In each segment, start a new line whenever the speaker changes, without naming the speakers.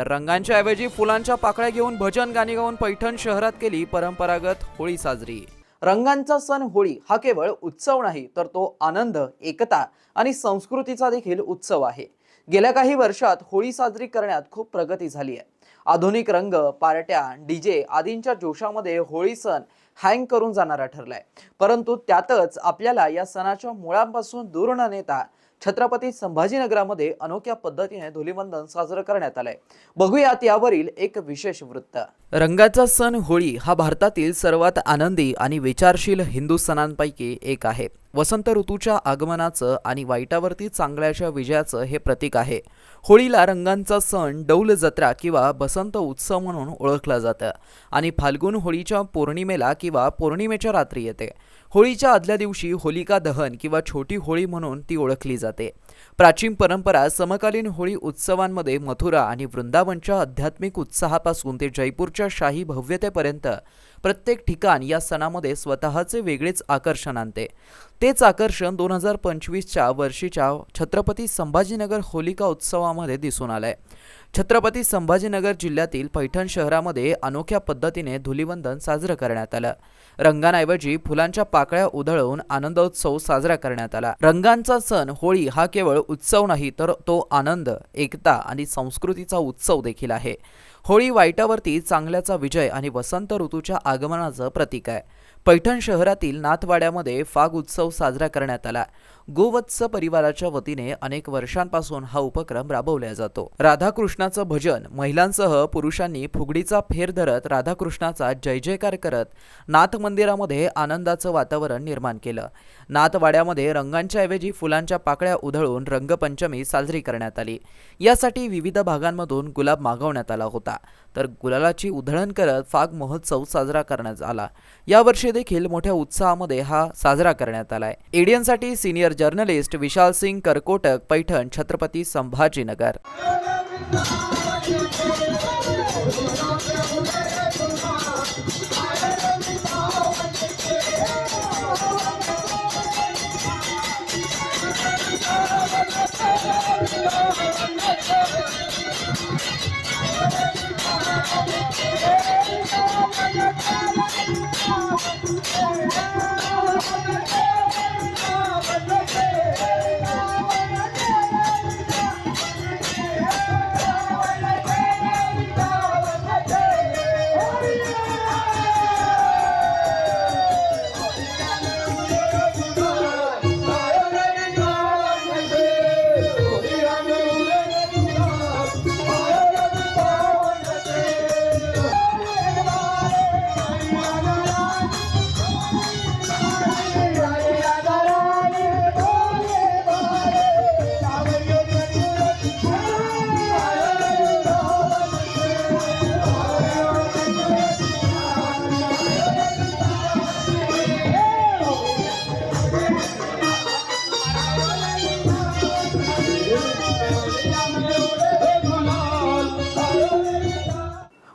तर रंगांच्या ऐवजी फुलांच्या पाकळ्या घेऊन भजन गाणी गाऊन पैठण शहरात केली परंपरागत होळी साजरी. रंगांचा सण होळी हा केवळ उत्सव नाही तर तो आनंद एकता आणि संस्कृतीचा देखील उत्सव आहे. गेल्या काही वर्षात होळी साजरी करण्यात खूप प्रगती झाली आहे. आधुनिक रंग पार्ट्या डीजे आदींच्या जोशामध्ये होळी सण हँग करून जाणारा ठरलाय. परंतु त्यातच आपल्याला या सणाच्या मुळांपासून दूर न नेता छत्रपती संभाजीनगरामध्ये अनोख्या पद्धतीने धुलिवंदन साजरं करण्यात आलंय. बघूयात यावरील एक विशेष वृत्त. रंगाचा सण होळी हा भारतातील सर्वात आनंदी आणि विचारशील हिंदू सणांपैकी एक आहे. वसंत ऋतूच्या आगमनाचं आणि वाईटावरती चांगल्याच्या विजयाचं हे प्रतीक आहे. होळीला रंगांचा सण डौल जत्रा किंवा बसंत उत्सव म्हणून ओळखला जातं. आणि फाल्गुन होळीच्या पौर्णिमेला किंवा पौर्णिमेच्या रात्री येते. होळीच्या आदल्या दिवशी होलिका दहन किंवा छोटी होळी म्हणून ती ओळखली जाते. प्राचीन परंपरा समकालीन होळी उत्सवांमध्ये मथुरा आणि वृंदावनच्या आध्यात्मिक उत्साहापासून ते जयपूरच्या शाही भव्यतेपर्यंत प्रत्येक ठिकाण या सणामध्ये स्वतःचे वेगळेच आकर्षण आणते. तेच आकर्षण दोन हजार पंचवीसच्या वर्षीच्या छत्रपती संभाजीनगर होलिका उत्सवामध्ये दिसून आलंय. छत्रपती संभाजीनगर जिल्ह्यातील पैठण शहरामध्ये अनोख्या पद्धतीने धुलिवंदन साजरं करण्यात आलं. रंगांऐवजी फुलांच्या पाकळ्या उधळून आनंदोत्सव साजरा करण्यात आला. रंगांचा सण होळी हा केवळ उत्सव नाही तर तो आनंद एकता आणि संस्कृतीचा उत्सव देखील आहे. होळी वाईटावरती चांगल्याचा विजय आणि वसंत ऋतूच्या आगमनाचं प्रतीक आहे. पैठण शहरातील नाथवाड्यामध्ये फाग उत्सव साजरा करण्यात आला. गोवत्स परिवाराच्या वतीने अनेक वर्षांपासून हा उपक्रम राबवला जातो. राधाकृष्णाचं भजन महिलांसह पुरुषांनी फुगडीचा फेर धरत राधाकृष्णाचा जय जयकार करत नाथ मंदिरामध्ये आनंदाचं वातावरण निर्माण केलं. नाथवाड्यामध्ये रंगांच्या ऐवजी फुलांच्या पाकळ्या उधळून रंगपंचमी साजरी करण्यात आली. यासाठी विविध भागांमधून गुलाब मागवण्यात आला होता. तर गुलालाची उधळण करत फाग महोत्सव साजरा करण्यात आला. यावर्षी देखील मोठ्या उत्साहामध्ये हा साजरा करण्यात आलाय. एडियनसाठी सिनियर जर्नलिस्ट विशाल सिंग करकोटक पैठण छत्रपती संभाजीनगर.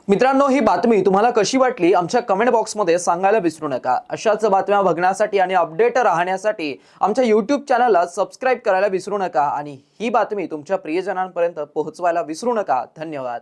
मित्रांनो ही बातमी तुम्हाला कशी वाटली? आमच्या कमेंट बॉक्समध्ये सांगायला विसरू नका. अशाच बातम्या बघण्यासाठी आणि अपडेट राहण्यासाठी आमच्या यूट्यूब चॅनलला सबस्क्राईब करायला विसरू नका आणि ही बातमी तुमच्या प्रियजनांपर्यंत पोहोचवायला विसरू नका. धन्यवाद.